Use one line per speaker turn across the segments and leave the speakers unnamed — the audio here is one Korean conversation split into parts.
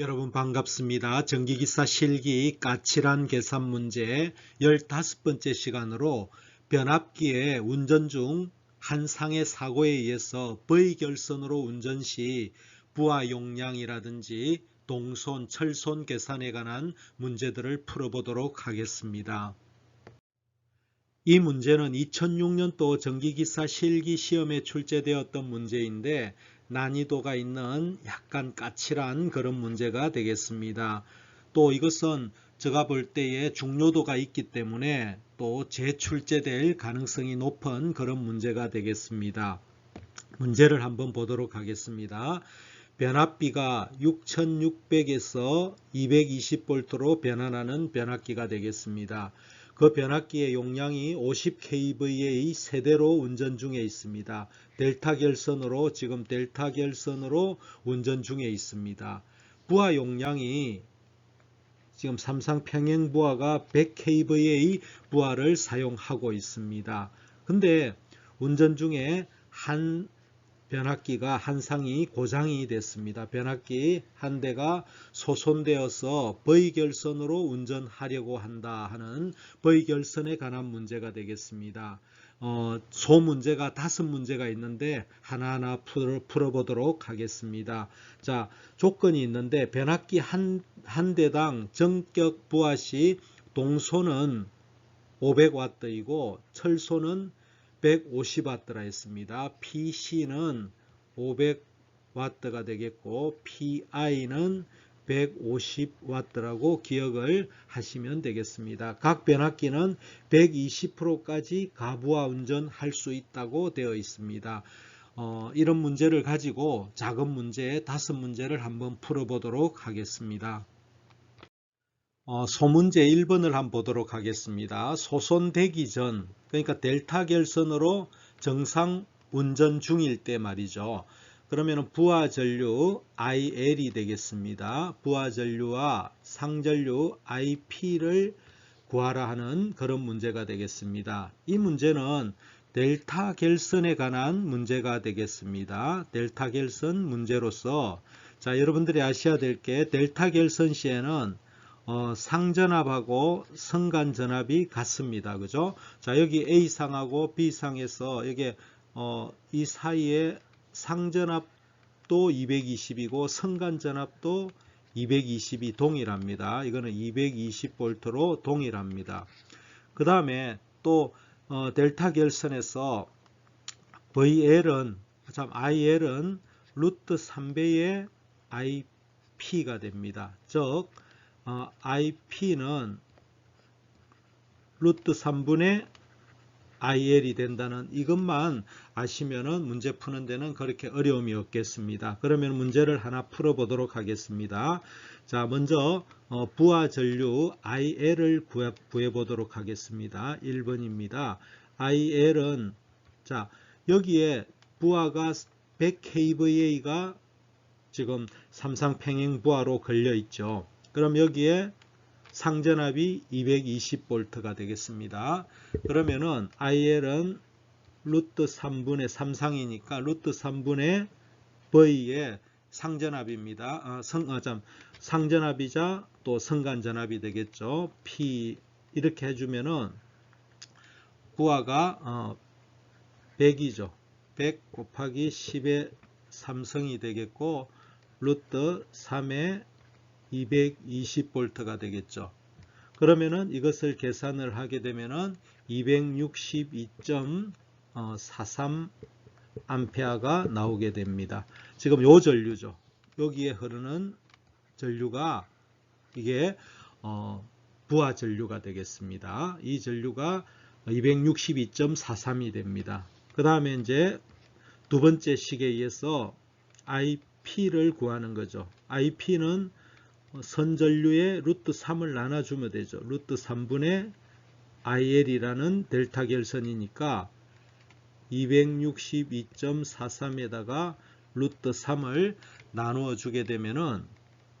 여러분 반갑습니다. 전기기사 실기 까칠한 계산 문제 15번째 시간으로 변압기의 운전 중 한 상의 사고에 의해서 V결선으로 운전 시 부하 용량이라든지 동손, 철손 계산에 관한 문제들을 풀어보도록 하겠습니다. 이 문제는 2006년도 전기기사 실기 시험에 출제되었던 문제인데 난이도가 있는 약간 까칠한 그런 문제가 되겠습니다. 또 이것은 제가 볼 때에 중요도가 있기 때문에 또 재출제될 가능성이 높은 그런 문제가 되겠습니다. 문제를 한번 보도록 하겠습니다. 변압비가 6600에서 220V로 변환하는 변압기가 되겠습니다. 그 변압기의 용량이 50kV의 세대로 운전 중에 있습니다. 델타 결선으로 지금 델타 결선으로 운전 중에 있습니다. 부하 용량이 지금 삼상 평행 부하가 100kV의 부하를 사용하고 있습니다. 근데 운전 중에 한 변압기가 한 상이 고장이 됐습니다. 변압기 한 대가 소손되어서 V결선으로 운전하려고 한다 하는 V결선에 관한 문제가 되겠습니다. 어, 소 문제가 다섯 문제가 있는데 하나하나 풀어, 풀어 보도록 하겠습니다. 자, 조건이 있는데 변압기 한, 한 대당 전격 부하 시 동소는 500W이고 철소는 150W라 했습니다. PC는 500W가 되겠고 PI는 150W라고 기억을 하시면 되겠습니다. 각 변압기는 120%까지 가부하 운전할 수 있다고 되어 있습니다. 어, 이런 문제를 가지고 작은 문제 다섯 문제를 한번 풀어보도록 하겠습니다. 어, 소문제 1번을 한번 보도록 하겠습니다. 소손되기 전, 그러니까 델타 결선으로 정상 운전 중일 때 말이죠. 그러면 부하 전류 IL이 되겠습니다. 부하 전류와 상전류 IP를 구하라 하는 그런 문제가 되겠습니다. 이 문제는 델타 결선에 관한 문제가 되겠습니다. 델타 결선 문제로서 자 여러분들이 아셔야 될 게 델타 결선 시에는 어, 상전압하고 성간전압이 같습니다. 그죠? 자, 여기 A상하고 B상에서 여기 어, 이 사이에 상전압도 220이고 성간전압도 220이 동일합니다. 이거는 220V로 동일합니다. 그 다음에 또 어, 델타 결선에서 VL은 참 IL은 루트 3배의 IP가 됩니다. 즉 어, IP는 루트 3분의 IL이 된다는 이것만 아시면은 문제 푸는 데는 그렇게 어려움이 없겠습니다. 그러면 문제를 하나 풀어보도록 하겠습니다. 자, 먼저 어, 부하 전류 IL을 구해, 보도록 하겠습니다. 1번입니다. IL은 자, 여기에 부하가 100kVA가 지금 삼상 평행 부하로 걸려 있죠. 그럼 여기에 상전압이 220V가 되겠습니다. 그러면은 IL은 루트 3분의 3상이니까 루트 3분의 V의 상전압입니다. 아, 성, 아, 참, 상전압이자 또 성간전압이 되겠죠. P 이렇게 해주면은 구화가 어, 100이죠. 100 곱하기 10의 3성이 되겠고 루트 3의 220V가 되겠죠. 그러면은 이것을 계산을 하게 되면은 262.43 암페아가 나오게 됩니다. 지금 요 전류죠. 여기에 흐르는 전류가 이게 어 부하 전류가 되겠습니다. 이 전류가 262.43이 됩니다. 그 다음에 이제 두 번째 식에 의해서 IP를 구하는 거죠. IP는 선전류의 루트 3을 나눠주면 되죠. 루트 3분의 IL이라는 델타 결선이니까 262.43에다가 루트 3을 나누어 주게 되면은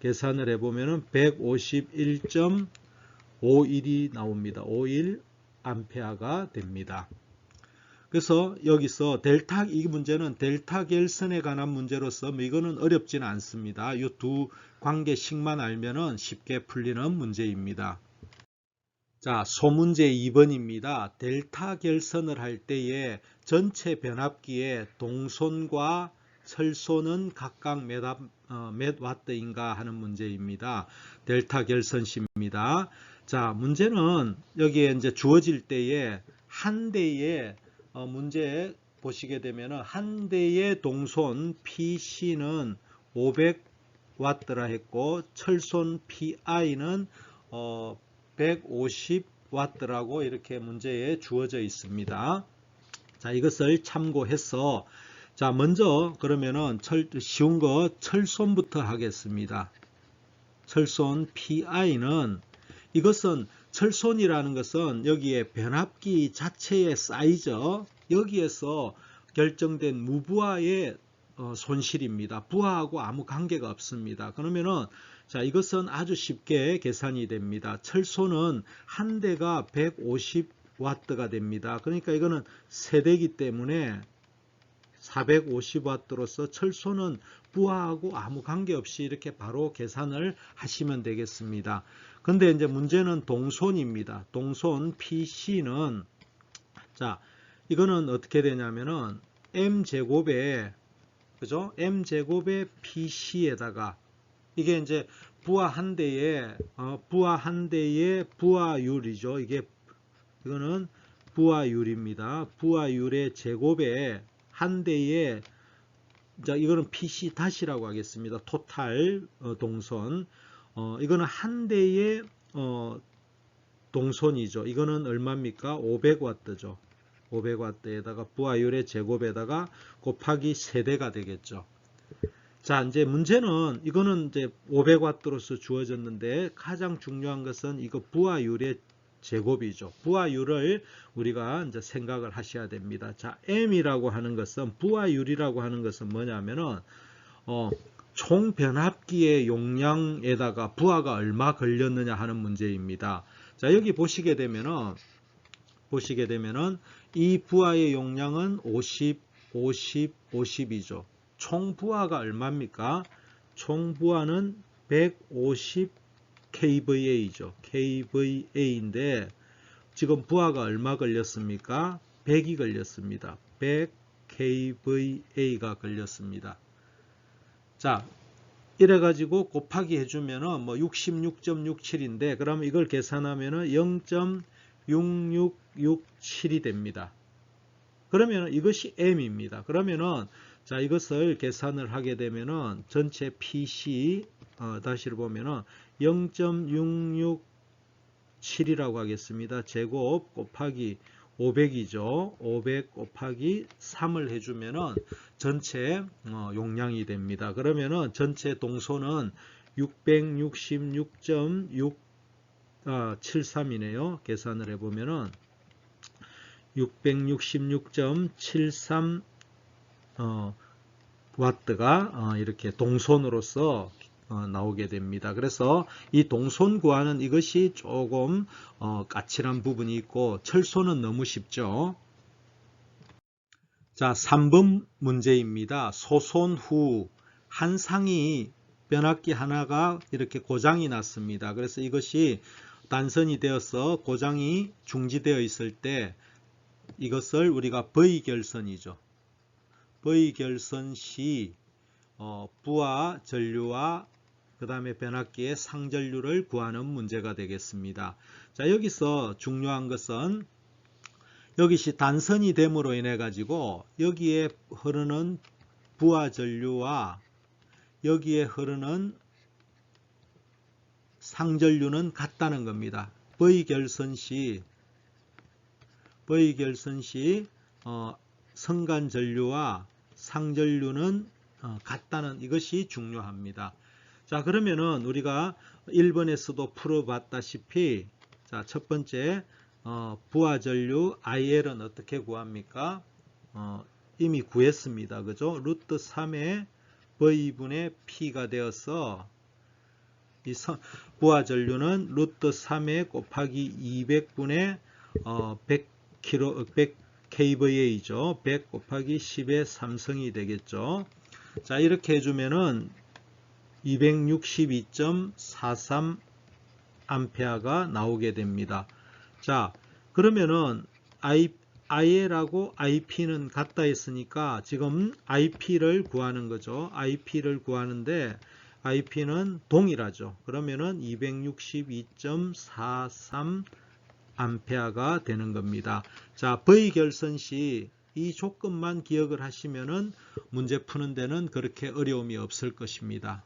계산을 해보면은 151.51이 나옵니다. 51 암페아가 됩니다. 그래서 여기서 델타 이 문제는 델타 결선에 관한 문제로서 뭐 이거는 어렵지는 않습니다. 이 두 관계식만 알면은 쉽게 풀리는 문제입니다. 자, 소문제 2번입니다. 델타 결선을 할 때에 전체 변압기의 동손과 철소는 각각 몇, 앞- 어, 몇 와트인가 하는 문제입니다. 델타 결선시입니다. 자, 문제는 여기에 이제 주어질 때에 한 대의 어, 문제 보시게 되면은 한 대의 동손 PC는 500와트라 했고 철손 PI는 어, 150와트라고 이렇게 문제에 주어져 있습니다. 자, 이것을 참고해서 자, 먼저 그러면은 철, 쉬운 거 철손부터 하겠습니다. 철손 PI는 이것은 철손이라는 것은 여기에 변압기 자체의 사이즈 여기에서 결정된 무부하의 어, 손실입니다. 부하하고 아무 관계가 없습니다. 그러면은 자 이것은 아주 쉽게 계산이 됩니다. 철소는 한 대가 150와트가 됩니다. 그러니까 이거는 세대이기 때문에 450와트로서 철소는 부하하고 아무 관계없이 이렇게 바로 계산을 하시면 되겠습니다. 근데 이제 문제는 동손입니다. 동손 PC는 자 이거는 어떻게 되냐면은 m 제곱에 그죠? m 제곱의 PC에다가 이게 이제 부하 한 대의 어, 부하 한 대의 부하율이죠. 이게 이거는 부하율입니다. 부하율의 제곱에 한 대의 자 이거는 PC 다시라고 하겠습니다. 토탈 어, 동선 어, 이거는 한 대의 어, 동선이죠. 이거는 얼마입니까? 500와트죠. 500와트에다가 부하율의 제곱에다가 곱하기 세대가 되겠죠. 자, 이제 문제는 이거는 이제 500와트로서 주어졌는데 가장 중요한 것은 이거 부하율의 제곱이죠. 부하율을 우리가 이제 생각을 하셔야 됩니다. 자, M이라고 하는 것은 부하율이라고 하는 것은 뭐냐면은 어, 총 변압기의 용량에다가 부하가 얼마 걸렸느냐 하는 문제입니다. 자, 여기 보시게 되면은 보시게 되면은 이 부하의 용량은 50, 50, 50이죠. 총 부하가 얼마입니까? 총 부하는 150 kVA죠. kVA인데 지금 부하가 얼마 걸렸습니까? 100이 걸렸습니다. 100 kVA가 걸렸습니다. 자, 이래 가지고 곱하기 해주면은 뭐 66.67인데 그러면 이걸 계산하면은 0.6667이 됩니다. 그러면 이것이 m입니다. 그러면은 자 이것을 계산을 하게 되면은 전체 PC 어, 다시를 보면은 0.667이라고 하겠습니다. 제곱 곱하기 500이죠. 500 곱하기 3을 해주면은 전체 어, 용량이 됩니다. 그러면은 전체 동소는 666.673이네요. 계산을 해보면은 666.73 어, 와트가 어, 이렇게 동손으로서 어, 나오게 됩니다. 그래서 이 동손 구하는 이것이 조금 어, 까칠한 부분이 있고 철소는 너무 쉽죠. 자, 3번 문제입니다. 소손 후 한 상이 변압기 하나가 이렇게 고장이 났습니다. 그래서 이것이 단선이 되어서 고장이 중지되어 있을 때 이것을 우리가 V결선이죠. V결선 시 어, 부하 전류와 그 다음에 변압기의 상전류를 구하는 문제가 되겠습니다. 자 여기서 중요한 것은 여기시 단선이 됨으로 인해 가지고 여기에 흐르는 부하 전류와 여기에 흐르는 상전류는 같다는 겁니다. V결선 시 V결선 시 어, 성간 전류와 상전류는 어, 같다는 이것이 중요합니다. 자 그러면은 우리가 1번에서도 풀어봤다시피 자첫 번째 어, 부하 전류 IL은 어떻게 구합니까? 어, 이미 구했습니다. 그죠? 루트 3의 V분의 P가 되어서 이 선, 부하 전류는 루트 3의 곱하기 200분의 어, 100kg, kVA죠. 100 곱하기 10의 3성이 되겠죠. 자, 이렇게 해주면은 262.43 암페어가 나오게 됩니다. 자, 그러면은 I, IL하고 IP는 같다 했으니까 지금 IP를 구하는 거죠. IP를 구하는데 IP는 동일하죠. 그러면은 262.43 암페어가 되는 겁니다. 자, V 결선 시 이 조건만 기억을 하시면은 문제 푸는 데는 그렇게 어려움이 없을 것입니다.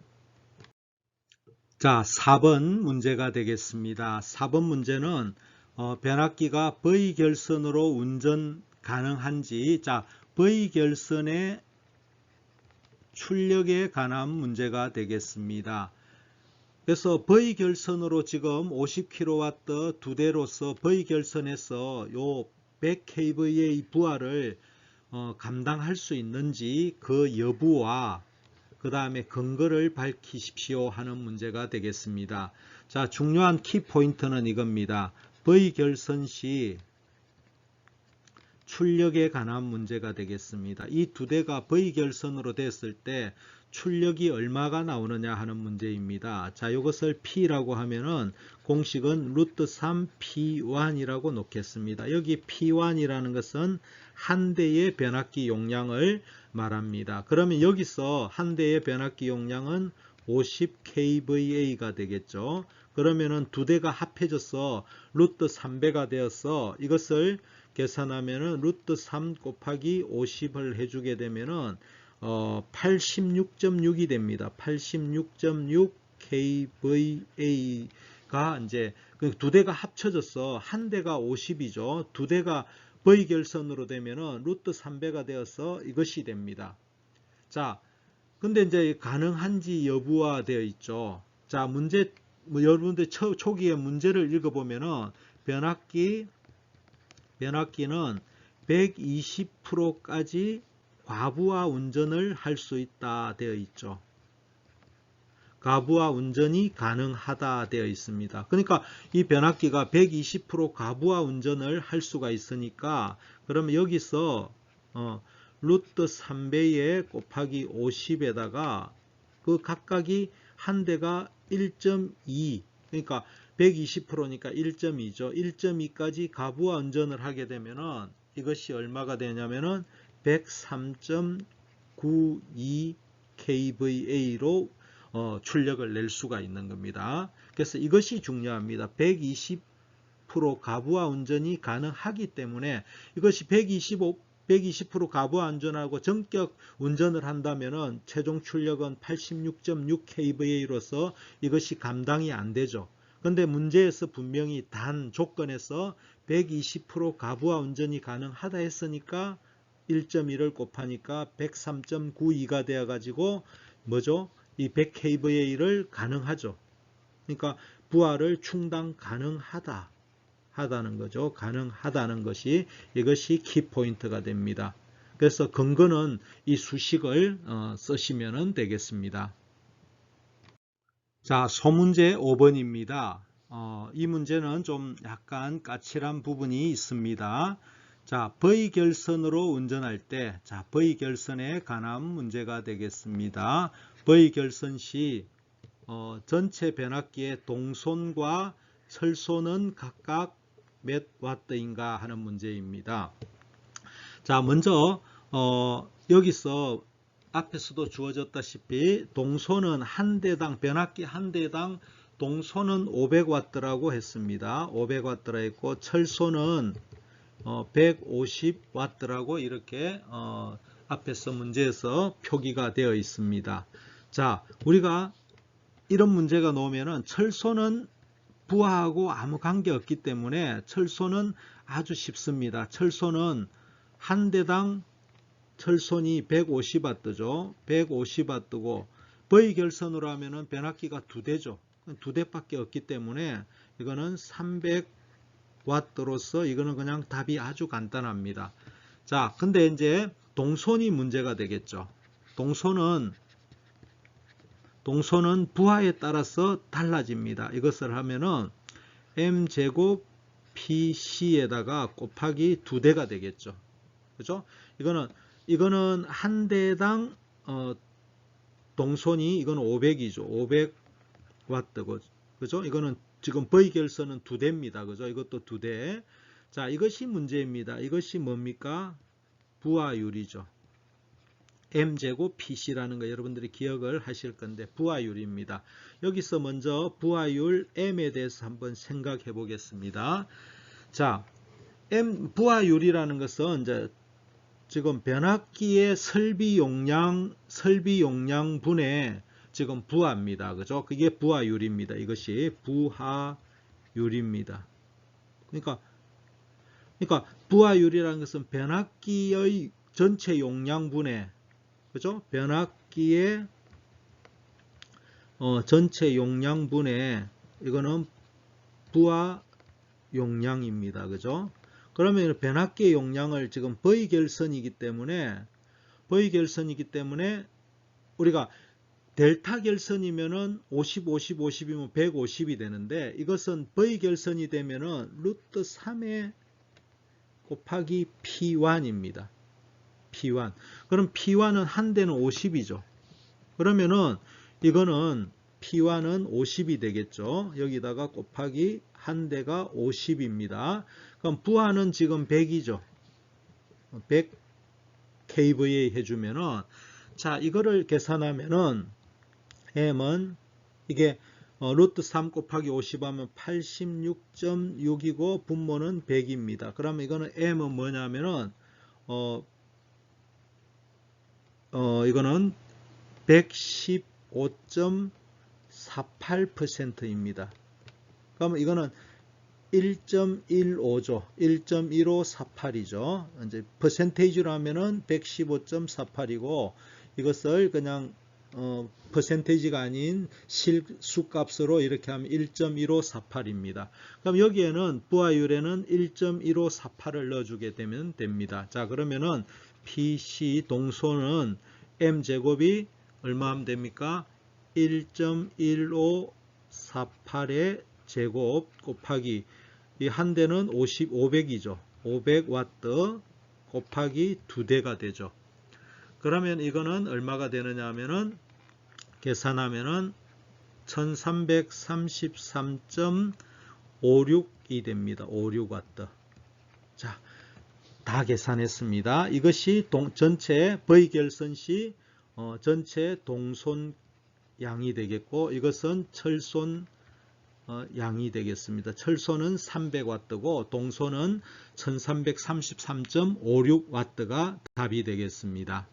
자, 4번 문제가 되겠습니다. 4번 문제는 어, 변압기가 V 결선으로 운전 가능한지 자, V 결선의 출력에 관한 문제가 되겠습니다. 그래서 V 결선으로 지금 50kW 두 대로서 V 결선에서 요 100kVA 부하를 어, 감당할 수 있는지 그 여부와 그 다음에 근거를 밝히십시오 하는 문제가 되겠습니다. 자, 중요한 키포인트는 이겁니다. V 결선 시 출력에 관한 문제가 되겠습니다. 이 두 대가 V 결선으로 됐을 때 출력이 얼마가 나오느냐 하는 문제입니다. 자, 이것을 P라고 하면은 공식은 루트 3 P1이라고 놓겠습니다. 여기 P1이라는 것은 한 대의 변압기 용량을 말합니다. 그러면 여기서 한 대의 변압기 용량은 50kVA가 되겠죠. 그러면은 두 대가 합해져서 루트 3배가 되어서 이것을 계산하면은 루트 3 곱하기 50을 해주게 되면은 어, 86.6이 됩니다. 86.6 kVA가 이제 그 두 대가 합쳐져서 한 대가 50이죠. 두 대가 V 결선으로 되면은 루트 3배가 되어서 이것이 됩니다. 자, 근데 이제 가능한지 여부와 되어 있죠. 자, 문제 뭐 여러분들 초, 초기에 문제를 읽어보면은 변압기 변압기는 120%까지 과부하 운전을 할 수 있다 되어 있죠. 과부하 운전이 가능하다 되어 있습니다. 그러니까 이 변압기가 120% 과부하 운전을 할 수가 있으니까 그러면 여기서 어, 루트 3배에 곱하기 50에다가 그 각각이 한 대가 1.2 그러니까 120%니까 1.2죠. 1.2까지 가부하 운전을 하게 되면은 이것이 얼마가 되냐면은 103.92 kVA로 어, 출력을 낼 수가 있는 겁니다. 그래서 이것이 중요합니다. 120% 가부하 운전이 가능하기 때문에 이것이 125 120% 가부하 운전하고 전격 운전을 한다면은 최종 출력은 86.6 kVA로서 이것이 감당이 안 되죠. 근데 문제에서 분명히 단 조건에서 120% 가부하 운전이 가능하다 했으니까 1.1을 곱하니까 103.92가 되어 가지고 뭐죠? 이 100kVA를 가능하죠. 그러니까 부하를 충당 가능하다. 하다는 거죠. 가능하다는 것이 이것이 키포인트가 됩니다. 그래서 근거는 이 수식을 어, 쓰시면 되겠습니다. 자, 소문제 5번입니다. 어, 이 문제는 좀 약간 까칠한 부분이 있습니다. 자, V 결선으로 운전할 때, 자, V 결선에 관한 문제가 되겠습니다. V 결선 시 어, 전체 변압기의 동손과 철소는 각각 몇 와트인가 하는 문제입니다. 자, 먼저 어, 여기서 앞에서도 주어졌다시피 동소는 한 대당 변압기 한 대당 동소는 500와트라고 했습니다. 500와트라 했고 철소는 어, 150와트라고 이렇게 어, 앞에서 문제에서 표기가 되어 있습니다. 자, 우리가 이런 문제가 나오면은 철소는 부하하고 아무 관계 없기 때문에 철소는 아주 쉽습니다. 철소는 한 대당 철선이 150W죠. 150W고 V 결선으로 하면은 변압기가 두 대죠. 두 대밖에 없기 때문에 이거는 300W로서 이거는 그냥 답이 아주 간단합니다. 자, 근데 이제 동선이 문제가 되겠죠. 동선은 동선은 부하에 따라서 달라집니다. 이것을 하면은 m제곱 pc에다가 곱하기 두 대가 되겠죠. 그죠? 이거는 이거는 한 대당 어, 동선이 이건 500이죠. 500와트 그죠? 이거는 지금 V 결선은 두 대입니다. 그죠? 이것도 두 대. 자, 이것이 문제입니다. 이것이 뭡니까? 부하율이죠. m제곱 PC라는 거 여러분들이 기억을 하실 건데 부하율입니다. 여기서 먼저 부하율 m에 대해서 한번 생각해 보겠습니다. 자, m 부하율이라는 것은 이제 지금 변압기의 설비 용량 설비 용량 분의 지금 부하입니다. 그죠? 그게 부하율입니다. 이것이 부하율입니다. 그러니까 그러니까 부하율이라는 것은 변압기의 전체 용량분의 그죠? 변압기의 어, 전체 용량분의 이거는 부하 용량입니다. 그죠? 그러면 변압기의 용량을 지금 V 결선이기 때문에 V 결선이기 때문에 우리가 델타 결선이면은 50, 50, 50이면 150이 되는데 이것은 V 결선이 되면은 루트 3의 곱하기 P1입니다. P1. 그럼 P1은 한 대는 50이죠. 그러면은 이거는 P1은 50이 되겠죠. 여기다가 곱하기 한 대가 50입니다. 그럼 부하는 지금 100이죠. 100 kVA 해주면은 자 이거를 계산하면은 m은 이게 어, 루트 3 곱하기 50 하면 86.6이고 분모는 100입니다. 그러면 이거는 m은 뭐냐면은 어, 어 이거는 115.48%입니다. 그러면 이거는 1.15죠. 1.1548이죠. 이제 퍼센테이지로 하면은 115.48이고 이것을 그냥 어, 퍼센테이지가 아닌 실수값으로 이렇게 하면 1.1548입니다. 그럼 여기에는 부하율에는 1.1548을 넣어주게 되면 됩니다. 자 그러면은 PC 동소는 m제곱이 얼마 하면 됩니까? 1.1548의 제곱 곱하기 이 한 대는 50, 500이죠. 500와트 곱하기 두 대가 되죠. 그러면 이거는 얼마가 되느냐 하면은 계산하면은 1333.56이 됩니다. 56와트. 자, 다 계산했습니다. 이것이 동, 전체 V 결선 시 어, 전체 동손 양이 되겠고 이것은 철손 어, 양이 되겠습니다. 철소는 300와트고 동소는 1333.56와트가 답이 되겠습니다.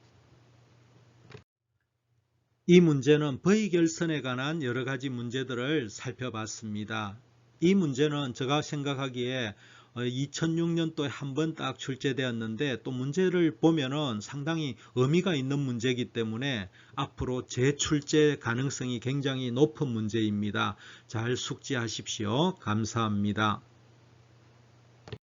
이 문제는 V 결선에 관한 여러 가지 문제들을 살펴봤습니다. 이 문제는 제가 생각하기에 2006년도에 한 번 딱 출제되었는데 또 문제를 보면은 상당히 의미가 있는 문제이기 때문에 앞으로 재출제 가능성이 굉장히 높은 문제입니다. 잘 숙지하십시오. 감사합니다.